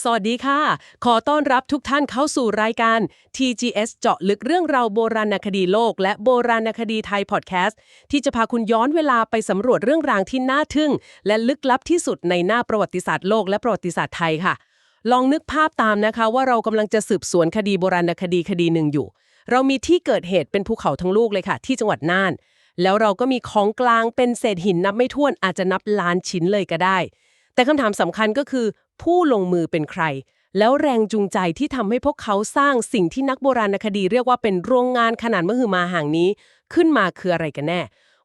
สวัสดีค่ะ ขอต้อนรับทุกท่านเข้าสู่รายการ TGS เจาะลึกเรื่องราวโบราณคดีโลก และโบราณคดีไทยพอดแคสต์ ที่จะพาคุณย้อนเวลาไปสำรวจเรื่องราวที่น่าทึ่ง และลึกลับที่สุดในหน้าประวัติศาสตร์โลกและประวัติศาสตร์ไทยค่ะ ลองนึกภาพตามนะคะว่าเรากำลังจะสืบสวนคดีโบราณคดีคดีหนึ่งอยู่ เรามีที่เกิดเหตุเป็นภูเขาทั้งลูกเลยค่ะ ที่จังหวัดน่าน แล้วเราก็มีของกลางเป็นเศษหินนับไม่ถ้วนอาจจะนับล้านชิ้นเลยก็ได้ แต่คำถามสำคัญก็คือ ผู้ลงมือเป็นใคร แล้วแรงจูงใจที่ทำให้พวกเขาสร้างสิ่งที่นักโบราณคดีเรียกว่าเป็นโรงงานขนาดมหึมาห่างนี้ ขึ้นมาคืออะไรกันแน่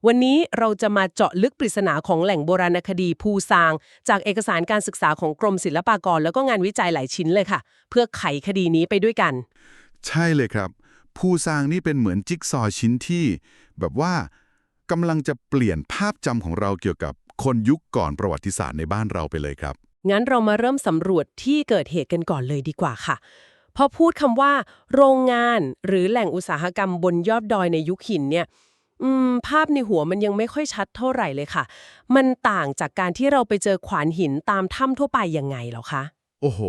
วันนี้เราจะมาเจาะลึกปริศนาของแหล่งโบราณคดีภูซาง จากเอกสารการศึกษาของกรมศิลปากร แล้วก็งานวิจัยหลายชิ้นเลยค่ะ เพื่อไขคดีนี้ไปด้วยกัน ใช่เลยครับผู้สร้างนี่เป็นเหมือนจิ๊กซอว์ชิ้นที่ แบบว่ากำลังจะเปลี่ยนภาพจำของเราเกี่ยวกับ คนยุคก่อนประวัติศาสตร์ในบ้านเราไปเลยครับ งั้นเรามาเริ่มสำรวจที่เกิดเหตุกันก่อนเลยดีกว่าค่ะ พอพูดคำว่า โรงงานหรือแหล่งอุตสาหกรรมบนยอดดอยในยุคหินเนี่ยอืมภาพในหัวมันยังไม่ค่อยชัดเท่าไหร่เลยค่ะ มันต่างจากการที่เราไปเจอขวานหินตามถ้ำทั่วไปยังไงเหรอคะ โอ้โห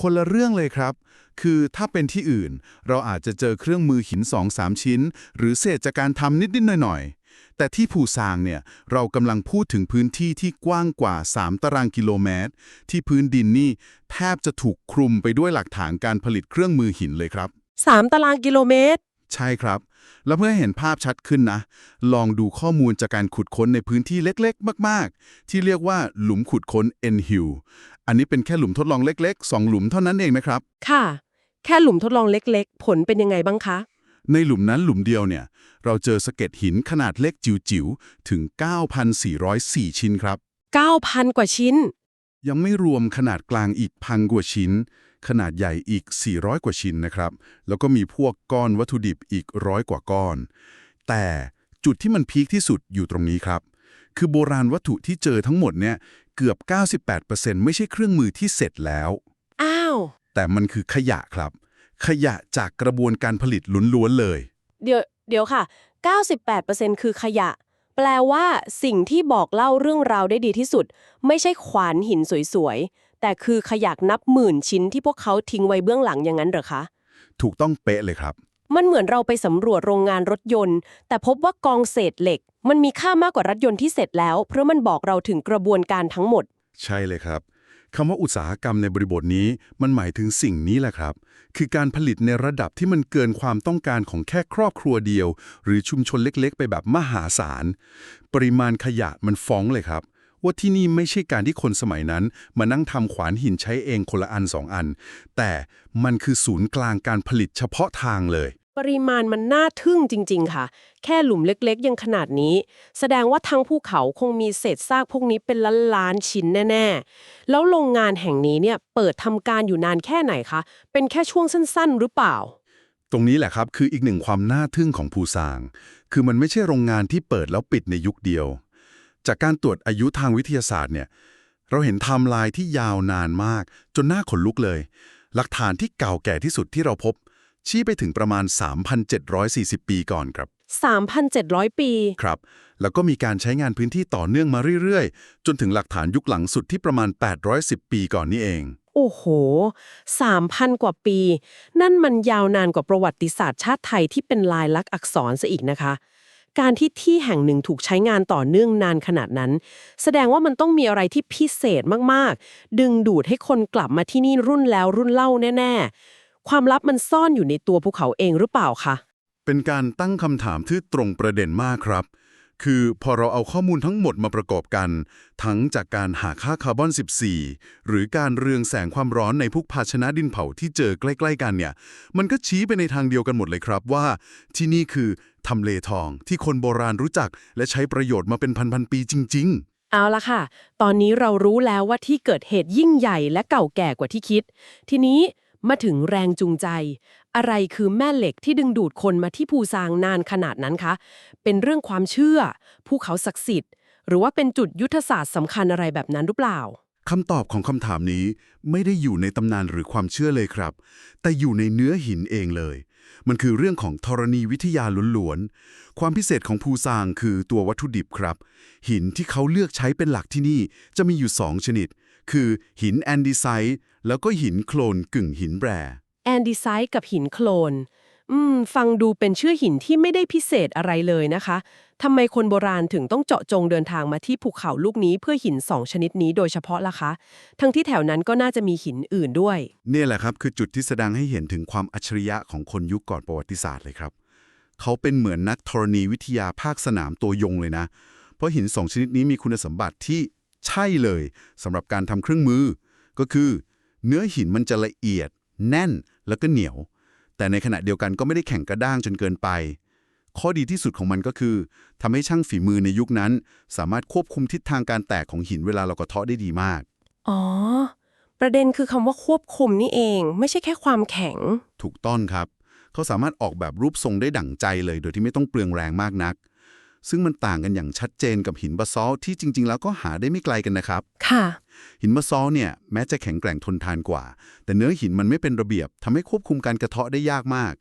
คนละเรื่องเลยครับ คือถ้าเป็นที่อื่น เราอาจจะเจอเครื่องมือหิน2-3ชิ้น หรือเศษจากการทำนิดๆหน่อยๆ แต่ที่ภูซางเนี่ยเรากำลังพูดถึงพื้นที่ที่กว้างกว่า 3 ตารางกิโลเมตร ที่พื้นดินนี่แทบจะถูกคลุมไปด้วยหลักฐานการผลิตเครื่องมือหินเลยครับ 3 ตารางกิโลเมตร ใช่ครับ แล้วเพื่อให้เห็นภาพชัดขึ้นนะ ลองดูข้อมูลจากการขุดค้นในพื้นที่เล็กๆ มาก ๆ ที่เรียกว่าหลุมขุดค้น N Hill อันนี้เป็นแค่หลุมทดลองเล็กๆ 2 หลุมเท่านั้นเองนะครับ ค่ะ แค่หลุมทดลองเล็ก ๆ ผลเป็นยังไงบ้างคะ ในหลุมนั้นหลุมเดียวเนี่ย เราเจอสะเก็ดหินขนาดเล็กจิ๋วๆ ถึง 9,404 ชิ้นครับ 9,000 กว่าชิ้น ยังไม่รวมขนาดกลางอีกพันกว่าชิ้น ขนาดใหญ่อีก 400 กว่าชิ้นนะครับ แล้วก็มีพวกก้อนวัตถุดิบอีกร้อยกว่าก้อน แต่จุดที่มันพีคที่สุดอยู่ตรงนี้ครับ คือโบราณวัตถุที่เจอทั้งหมดเนี่ยเกือบ 98%ไม่ใช่เครื่องมือที่เสร็จแล้ว อ้าว แต่มันคือขยะครับ ขยะจากกระบวนการผลิตล้วนๆเลย เดี๋ยวเดี๋ยวค่ะ 98%คือขยะ แปลว่าสิ่งที่บอกเล่าเรื่องราวได้ดีที่สุด ไม่ใช่ขวานหินสวยๆ แต่คือขยะนับหมื่นชิ้นที่พวกเขาทิ้งไว้เบื้องหลังอย่างนั้นเหรอคะ ถูกต้องเป๊ะเลยครับ มันเหมือนเราไปสำรวจโรงงานรถยนต์ แต่พบว่ากองเศษเหล็ก มันมีค่ามากกว่ารถยนต์ที่เสร็จแล้ว เพราะมันบอกเราถึงกระบวนการทั้งหมด ใช่เลยครับ คำว่าอุตสาหกรรมในบริบทนี้มันหมายถึงสิ่งนี้แหละครับ คือการผลิตในระดับที่มันเกินความต้องการของแค่ครอบครัวเดียว หรือชุมชนเล็กๆ ไปแบบมหาศาล ปริมาณขยะมันฟ้องเลยครับ ว่าที่นี่ไม่ใช่การที่คนสมัยนั้น มานั่งทำขวานหินใช้เองคนละอันสองอัน แต่มันคือศูนย์กลางการผลิตเฉพาะทางเลย ปริมาณมันน่าทึ่งจริง ๆ ค่ะ แค่หลุมเล็กๆ ยังขนาดนี้ แสดงว่าทั้งภูเขาคงมีเศษซากพวกนี้เป็นล้านล้านๆชิ้นแน่ ๆ แล้วโรงงานแห่งนี้เนี่ยเปิดทำการอยู่นานแค่ไหนคะ เป็นแค่ช่วงสั้นๆ หรือเปล่า ตรงนี้แหละครับคืออีกหนึ่งความน่าทึ่งของภูซาง คือมันไม่ใช่โรงงานที่เปิดแล้วปิดในยุคเดียว จากการตรวจอายุทางวิทยาศาสตร์เนี่ย เราเห็นไทม์ไลน์ที่ยาวนานมาก จนน่าขนลุกเลย หลักฐานที่เก่าแก่ที่สุดที่เราพบ ชี้ไปถึงประมาณ 3,740 ปีก่อนครับ 3,700 ปี ครับ แล้วก็มีการใช้งานพื้นที่ต่อเนื่องมาเรื่อยๆ จนถึงหลักฐานยุคหลังสุดที่ประมาณ 810 ปีก่อนนี่เอง โอ้โห 3,000 กว่าปี นั่นมันยาวนานกว่าประวัติศาสตร์ชาติไทยที่เป็นลายลักษณ์อักษรซะอีกนะคะการที่ที่แห่งหนึ่งถูกใช้งานต่อเนื่องนานขนาดนั้น แสดงว่ามันต้องมีอะไรที่พิเศษมาก ๆ ดึงดูดให้คนกลับมาที่นี่รุ่นแล้วรุ่นเล่าแน่ ๆ ความลับมันซ่อนอยู่ในตัวภูเขาเองหรือเปล่าคะเป็นการตั้งคำถามที่ตรงประเด็นมากครับ คือพอเราเอาข้อมูลทั้งหมดมาประกอบกัน ทั้งจากการหาค่าคาร์บอน 14 หรือการเรืองแสงความร้อนในพวกภาชนะดินเผาที่เจอใกล้ ๆ กันเนี่ย มันก็ชี้ไปในทางเดียวกันหมดเลยครับว่า ที่นี่คือทำเลทองที่คนโบราณรู้จัก และใช้ประโยชน์มาเป็นพันๆปีจริง ๆ เอาละค่ะ ตอนนี้เรารู้แล้วว่าที่เกิดเหตุยิ่งใหญ่และเก่าแก่กว่าที่คิด ทีนี้ มาถึงแรงจูงใจ อะไรคือแม่เหล็กที่ดึงดูดคนมาที่ภูซางนานขนาดนั้นคะ เป็นเรื่องความเชื่อ ภูเขาศักดิ์สิทธิ์ หรือว่าเป็นจุดยุทธศาสตร์สำคัญอะไรแบบนั้นหรือเปล่า คำตอบของคำถามนี้ไม่ได้อยู่ในตำนานหรือความเชื่อเลยครับ แต่อยู่ในเนื้อหินเองเลย มันคือเรื่องของธรณีวิทยาล้วนๆ ความพิเศษของภูซางคือตัววัตถุดิบครับ หินที่เขาเลือกใช้เป็นหลักที่นี่จะมีอยู่2ชนิด คือหินแอนดีไซต์แล้วก็หินโคลนกึ่งหินแบรแอนดีไซต์กับหินโคลนอืม ฟังดูเป็นชื่อหินที่ไม่ได้พิเศษอะไรเลยนะคะทำไมคนโบราณถึงต้องเจาะจงเดินทางมาที่ภูเขาลูกนี้เพื่อหินสองชนิดนี้โดยเฉพาะล่ะคะ ทั้งที่แถวนั้นก็น่าจะมีหินอื่นด้วย เนี่ยแหละครับคือจุดที่แสดงให้เห็นถึงความอัจฉริยะของคนยุคก่อนประวัติศาสตร์เลยครับ เขาเป็นเหมือนนักธรณีวิทยาภาคสนามตัวยงเลยนะ เพราะหินสองชนิดนี้มีคุณสมบัติที่ ใช่เลยสำหรับการทำเครื่องมือ ก็คือ เนื้อหินมันจะละเอียด แน่นแล้วก็เหนียว แต่ในขณะเดียวกันก็ไม่ได้แข็งกระด้างจนเกินไป ข้อดีที่สุดของมันก็คือทำให้ช่างฝีมือในยุคนั้น สามารถควบคุมทิศทางการแตกของหินเวลาเรากระเทาะได้ดีมาก อ๋อ ประเด็นคือคำว่าควบคุมนี่เอง ไม่ใช่แค่ความแข็ง ถูกต้องครับ เขาสามารถออกแบบรูปทรงได้ดั่งใจเลย โดยที่ไม่ต้องเปลืองแรงมากนัก ซึ่งมันต่างกันอย่างชัดเจนกับหินบาซอลต์ที่จริง ๆ แล้วก็หาได้ไม่ไกลกันนะครับ ค่ะ หินบาซอลต์เนี่ยแม้จะแข็งแกร่งทนทานกว่า แต่เนื้อหินมันไม่เป็นระเบียบทำให้ควบคุมการกระเทาะได้ยากมาก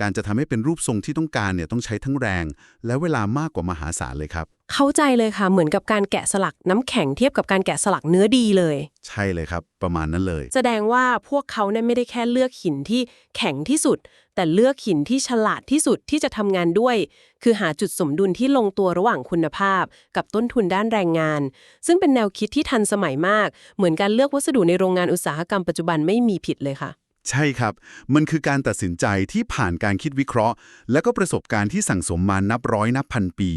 การจะทำให้เป็นรูปทรงที่ต้องการเนี่ยต้องใช้ทั้งแรง และเวลามากกว่ามหาศาลเลยครับ เข้าใจเลยค่ะ เหมือนกับการแกะสลักน้ำแข็งเทียบกับการแกะสลักเนื้อดีเลย ใช่เลยครับ ประมาณนั้นเลย แสดงว่าพวกเขาเนี่ยไม่ได้แค่เลือกหินที่แข็งที่สุด แต่เลือกหินที่ฉลาดที่สุดที่จะทำงานด้วย คือหาจุดสมดุลที่ลงตัวระหว่างคุณภาพ กับต้นทุนด้านแรงงาน ซึ่งเป็นแนวคิดที่ทันสมัยมาก เหมือนการเลือกวัสดุในโรงงานอุตสาหกรรมปัจจุบันไม่มีผิดเลยค่ะ ใช่ครับ มันคือการตัดสินใจที่ผ่านการคิดวิเคราะห์ และก็ประสบการณ์ที่สั่งสมมานับร้อยนับพันปี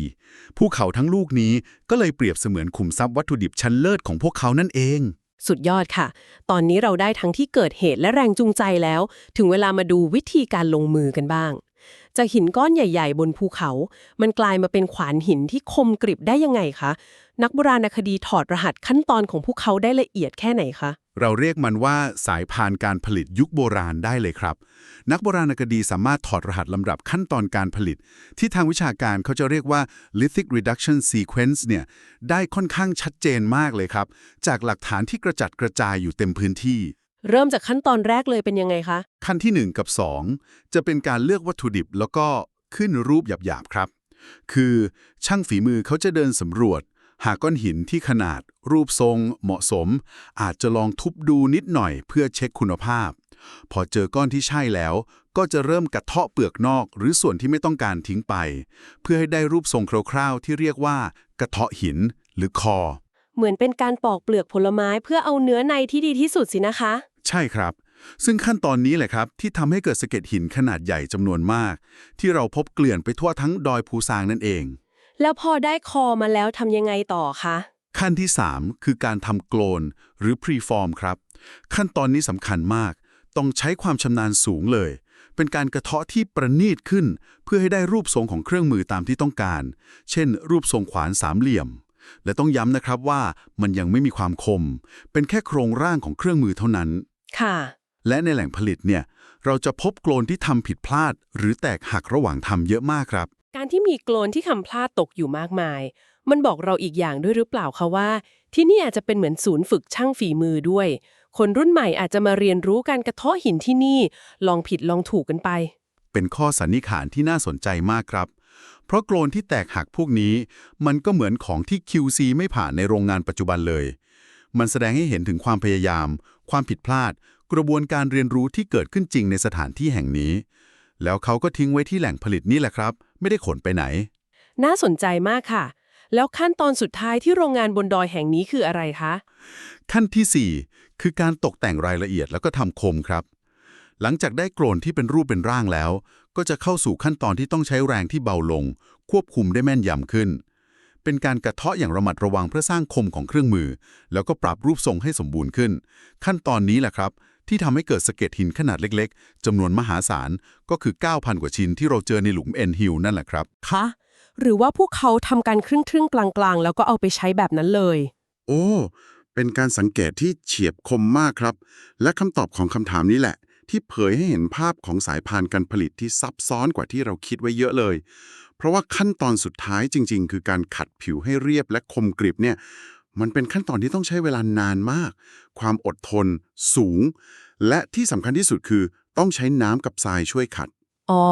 ภูเขาทั้งลูกนี้ก็เลยเปรียบเสมือนขุมทรัพย์วัตถุดิบชั้นเลิศของพวกเขานั่นเอง สุดยอดค่ะ ตอนนี้เราได้ทั้งที่เกิดเหตุและแรงจูงใจแล้ว ถึงเวลามาดูวิธีการลงมือกันบ้าง จากหินก้อนใหญ่ ๆ บนภูเขา มันกลายมาเป็นขวานหินที่คมกริบได้ยังไงคะ นักโบราณคดีถอดรหัสขั้นตอนของพวกเขาได้ละเอียดแค่ไหนคะ เราเรียกมันว่าสายพานการผลิตยุคโบราณได้เลยครับ นักโบราณคดีสามารถถอดรหัสลำดับขั้นตอนการผลิต ที่ทางวิชาการเขาจะเรียกว่า lithic reduction sequence เนี่ยได้ค่อนข้างชัดเจนมากเลยครับ จากหลักฐานที่กระจัดกระจายอยู่เต็มพื้นที่ เริ่มจากขั้นตอนแรกเลยเป็นยังไงคะ ขั้นที่ 1 กับ 2 จะเป็นการเลือกวัตถุดิบแล้วก็ขึ้นรูปหยาบๆครับ คือช่างฝีมือเขาจะเดินสำรวจ หาก้อนหินที่ขนาดรูปทรง เหมาะสม อาจจะลองทุบดูนิดหน่อยเพื่อเช็คคุณภาพ พอเจอก้อนที่ใช่แล้ว ก็จะเริ่มกระเทาะเปลือกนอก หรือส่วนที่ไม่ต้องการทิ้งไป เพื่อให้ได้รูปทรงคร่าวๆ ที่เรียกว่า กระเทาะหิน หรือคอ เหมือนเป็นการปอกเปลือกผลไม้เพื่อเอาเนื้อในที่ดีที่สุดสินะคะ ใช่ครับซึ่งขั้นตอนนี้แหละครับ ที่ทำให้เกิดสะเก็ดหินขนาดใหญ่จำนวนมาก ที่เราพบเกลื่อนไปทั่วทั้งดอยภูซางนั่นเอง แล้วพอได้คอมาแล้วทำยังไงต่อคะ ขั้นที่ 3 คือการทำโกลนหรือ preform ครับ ขั้นตอนนี้สำคัญมาก ต้องใช้ความชำนาญสูงเลย เป็นการกระเทาะที่ประณีตขึ้น เพื่อให้ได้รูปทรงของเครื่องมือตามที่ต้องการ เช่น รูปทรงขวานสามเหลี่ยม และต้องย้ำนะครับว่ามันยังไม่มีความคม เป็นแค่โครงร่างของเครื่องมือเท่านั้น ค่ะ และในแหล่งผลิตเนี่ยเราจะพบโกลนที่ทำผิดพลาด หรือแตกหักระหว่างทำเยอะมากครับ การที่มีโกลนที่คำพลาดตกอยู่มากมาย มันบอกเราอีกอย่างด้วยหรือเปล่าคะว่า ที่นี่อาจจะเป็นเหมือนศูนย์ฝึกช่างฝีมือด้วย คนรุ่นใหม่อาจจะมาเรียนรู้การกระเทาะหินที่นี่ ลองผิดลองถูกกันไป เป็นข้อสันนิษฐานที่น่าสนใจมากครับ เพราะโกลนที่แตกหักพวกนี้ มันก็เหมือนของที่ QC ไม่ผ่านในโรงงานปัจจุบันเลย มันแสดงให้เห็นถึงความพยายาม ความผิดพลาด กระบวนการเรียนรู้ที่เกิดขึ้นจริงในสถานที่แห่งนี้ แล้วเขาก็ทิ้งไว้ที่แหล่งผลิตนี่แหละครับ ไม่ได้ขนไปไหน น่าสนใจมากค่ะ แล้วขั้นตอนสุดท้ายที่โรงงานบนดอยแห่งนี้คืออะไรคะ ขั้นทีสี่4 คือการตกแต่งรายละเอียดแล้วก็ทำคมครับ หลังจากได้โกลนที่เป็นรูปเป็นร่างแล้ว ก็จะเข้าสู่ขั้นตอนที่ต้องใช้แรงที่เบาลง ควบคุมได้แม่นยำขึ้น เป็นการกระเทาะอย่างระมัดระวังเพื่อสร้างคมของเครื่องมือ แล้วก็ปรับรูปทรงให้สมบูรณ์ขึ้น ขั้นตอนนี้แหละครับ ที่ทำให้เกิดสะเก็ดหินขนาดเล็กๆจำนวนมหาศาลก็คือ 9,000 กว่าชิ้นที่เราเจอในหลุมเอ็นฮิลนั่นแหละครับ คะ หรือว่าพวกเขาทำการครึ่งครึ่งๆกลางๆ แล้วก็เอาไปใช้แบบนั้นเลย โอ้ เป็นการสังเกตที่เฉียบคมมากครับ และคำตอบของคำถามนี้แหละ ที่เผยให้เห็นภาพของสายพานการผลิตที่ซับซ้อนกว่าที่เราคิดไว้เยอะเลย เพราะว่าขั้นตอนสุดท้ายจริง ๆ คือการขัดผิวให้เรียบและคมกริบเนี่ย มันเป็นขั้นตอนที่ต้องใช้เวลานานมาก ความอดทนสูง และที่สำคัญที่สุดคือ ต้องใช้น้ำกับทรายช่วยขัด อ๋อ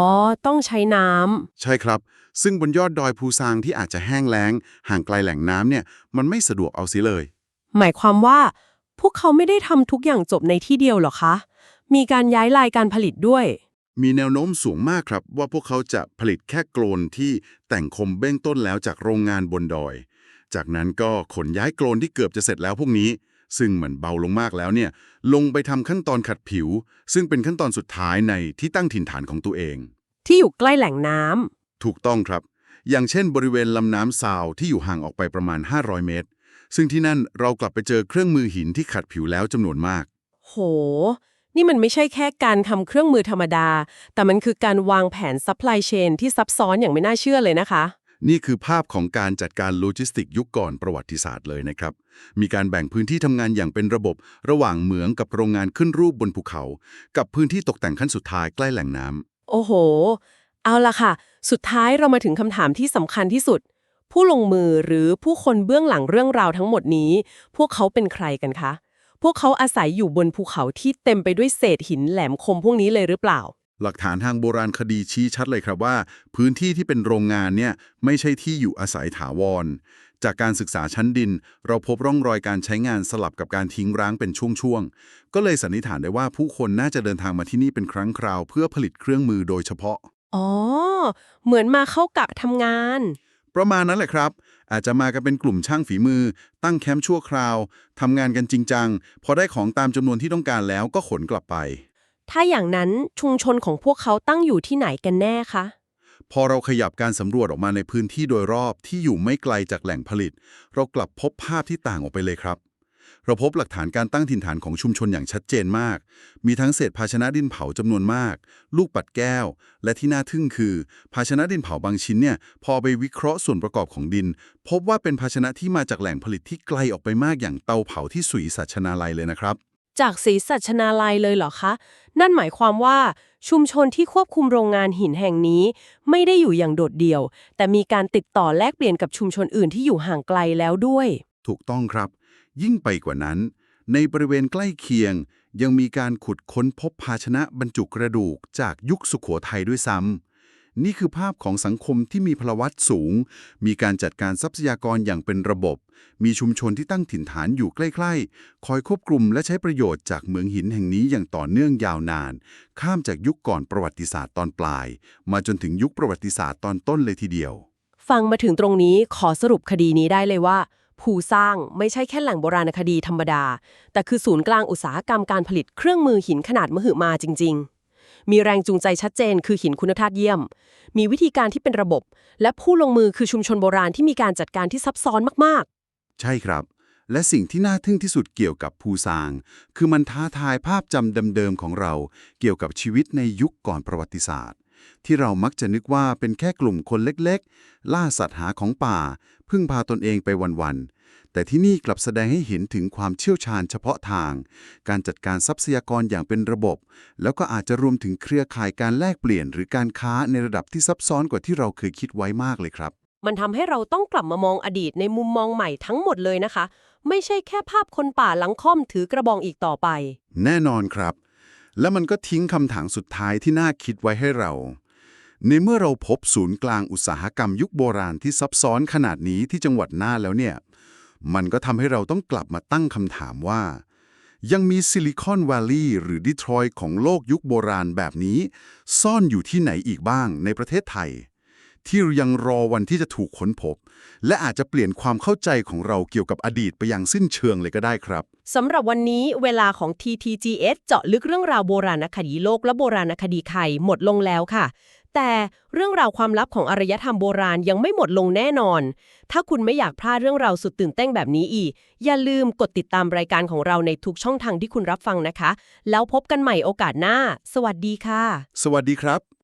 ต้องใช้น้ำ ใช่ครับ ซึ่งบนยอดดอยภูซางที่อาจจะแห้งแล้ง ห่างไกลแหล่งน้ำเนี่ย มันไม่สะดวกเอาซิเลย หมายความว่า พวกเขาไม่ได้ทำทุกอย่างจบในที่เดียวหรอคะ มีการย้ายลายการผลิตด้วย มีแนวโน้มสูงมากครับ ว่าพวกเขาจะผลิตแค่โกลนที่แต่งคมเบื้องต้นแล้วจากโรงงานบนดอย จากนั้นก็ขนย้ายโกลนที่เกือบจะเสร็จแล้วพวกนี้ ซึ่งเหมือนเบาลงมากแล้วเนี่ย ลงไปทำขั้นตอนขัดผิว ซึ่งเป็นขั้นตอนสุดท้ายในที่ตั้งถิ่นฐานของตัวเอง ที่อยู่ใกล้แหล่งน้ำถูกต้องครับ อย่างเช่น บริเวณลำน้ำซาวที่อยู่ห่างออกไปประมาณ 500 เมตร ซึ่งที่นั่นเรากลับไปเจอเครื่องมือหินที่ขัดผิวแล้วจำนวนมาก โห นี่มันไม่ใช่แค่การทำเครื่องมือธรรมดา แต่มันคือการวางแผนซัพพลายเชนที่ซับซ้อนอย่างไม่น่าเชื่อเลยนะคะ นี่คือภาพของการจัดการโลจิสติกยุคก่อนประวัติศาสตร์เลยนะครับ มีการแบ่งพื้นที่ทำงานอย่างเป็นระบบระหว่างเหมืองกับโรงงานขึ้นรูปบนภูเขา กับพื้นที่ตกแต่งขั้นสุดท้ายใกล้แหล่งน้ำโอ้โห เอาละค่ะ สุดท้ายเรามาถึงคำถามที่สำคัญที่สุด ผู้ลงมือหรือผู้คนเบื้องหลังเรื่องราวทั้งหมดนี้ พวกเขาเป็นใครกันคะ พวกเขาอาศัยอยู่บนภูเขาที่เต็มไปด้วยเศษหินแหลมคมพวกนี้เลยหรือเปล่า หลักฐานทางโบราณคดีชี้ชัดเลยครับว่า พื้นที่ที่เป็นโรงงานเนี่ยไม่ใช่ที่อยู่อาศัยถาวร จากการศึกษาชั้นดิน เราพบร่องรอยการใช้งานสลับกับการทิ้งร้างเป็นช่วงๆ ก็เลยสันนิษฐานได้ว่าผู้คนน่าจะเดินทางมาที่นี่เป็นครั้งคราว เพื่อผลิตเครื่องมือโดยเฉพาะ อ๋อ เหมือนมาเข้ากะทำงาน ประมาณนั้นแหละครับ อาจจะมากันเป็นกลุ่มช่างฝีมือ ตั้งแคมป์ชั่วคราวทำงานกันจริงจังพอได้ของตามจำนวนที่ต้องการแล้วก็ขนกลับไป ถ้าอย่างนั้นชุมชนของพวกเขาตั้งอยู่ที่ไหนกันแน่คะ พอเราขยับการสำรวจออกมาในพื้นที่โดยรอบที่อยู่ไม่ไกลจากแหล่งผลิต เรากลับพบภาพที่ต่างออกไปเลยครับ เราพบหลักฐานการตั้งถิ่นฐานของชุมชนอย่างชัดเจนมาก มีทั้งเศษภาชนะดินเผาจำนวนมาก ลูกปัดแก้ว และที่น่าทึ่งคือ ภาชนะดินเผาบางชิ้นเนี่ยพอไปวิเคราะห์ส่วนประกอบของดิน พบว่าเป็นภาชนะที่มาจากแหล่งผลิตที่ไกลออกไปมากอย่างเตาเผาที่สุยสัชนาลัยเลยนะครับ จากศรีสัชนาลัยเลยเหรอคะ นั่นหมายความว่าชุมชนที่ควบคุมโรงงานหินแห่งนี้ ไม่ได้อยู่อย่างโดดเดี่ยว แต่มีการติดต่อแลกเปลี่ยนกับชุมชนอื่นที่อยู่ห่างไกลแล้วด้วย ถูกต้องครับ ยิ่งไปกว่านั้น ในบริเวณใกล้เคียง ยังมีการขุดค้นพบภาชนะบรรจุกระดูกจากยุคสุขโขทัยด้วยซ้ำ นี่คือภาพของสังคมที่มีพลวัตสูง มีการจัดการทรัพยากรอย่างเป็นระบบ มีชุมชนที่ตั้งถิ่นฐานอยู่ใกล้ ๆ คอยควบคุมและใช้ประโยชน์จากเมืองหินแห่งนี้อย่างต่อเนื่องยาวนาน ข้ามจากยุคก่อนประวัติศาสตร์ตอนปลาย มาจนถึงยุคประวัติศาสตร์ตอนต้นเลยทีเดียว ฟังมาถึงตรงนี้ขอสรุปคดีนี้ได้เลยว่าผู้สร้างไม่ใช่แค่แหล่งโบราณคดีธรรมดา แต่คือศูนย์กลางอุตสาหกรรมการผลิตเครื่องมือหินขนาดมหึมาจริง ๆ มีแรงจูงใจชัดเจน คือหินคุณธาตุเยี่ยม มีวิธีการที่เป็นระบบ และผู้ลงมือคือชุมชนโบราณที่มีการจัดการที่ซับซ้อนมากๆ ใช่ครับ และสิ่งที่น่าทึ่งที่สุดเกี่ยวกับภูซาง คือมันท้าทายภาพจำเดิมๆของเรา เกี่ยวกับชีวิตในยุคก่อนประวัติศาสตร์ ที่เรามักจะนึกว่าเป็นแค่กลุ่มคนเล็กๆ ล่าสัตว์หาของป่า พึ่งพาตนเองไปวันๆ แต่ที่นี่กลับแสดงให้เห็นถึงความเชี่ยวชาญเฉพาะทาง การจัดการทรัพยากรอย่างเป็นระบบ แล้วก็อาจจะรวมถึงเครือข่ายการแลกเปลี่ยน หรือการค้าในระดับที่ซับซ้อนกว่าที่เราเคยคิดไว้มากเลยครับๆมันทำให้เราต้องกลับมามองอดีตในมุมมองใหม่ทั้งหมดเลยนะคะ ไม่ใช่แค่ภาพคนป่าหลังค่อมถือกระบองอีกต่อไป แน่นอนครับ และมันก็ทิ้งคำถามสุดท้ายที่น่าคิดไว้ให้เรา ในเมื่อเราพบศูนย์กลางอุตสาหกรรมยุคโบราณที่ซับซ้อนขนาดนี้ที่จังหวัดน่านแล้วเนี่ย มันก็ทำให้เราต้องกลับมาตั้งคำถามว่า ยังมีซิลิคอนวัลลีย์หรือดีทรอยของโลกยุคโบราณแบบนี้ ซ่อนอยู่ที่ไหนอีกบ้างในประเทศไทย ที่ยังรอวันที่จะถูกค้นพบ และอาจจะเปลี่ยนความเข้าใจของเราเกี่ยวกับอดีตไปอย่างสิ้นเชิงเลยก็ได้ครับสำหรับวันนี้เวลาของ TTGS เจาะลึกเรื่องราวโบราณคดีโลกและโบราณคดีไทยหมดลงแล้วค่ะ แต่เรื่องราวความลับของอารยธรรมโบราณยังไม่หมดลงแน่นอน ถ้าคุณไม่อยากพลาดเรื่องราวสุดตื่นเต้นแบบนี้อีก อย่าลืมกดติดตามรายการของเราในทุกช่องทางที่คุณรับฟังนะคะ แล้วพบกันใหม่โอกาสหน้า สวัสดีค่ะ สวัสดีครับ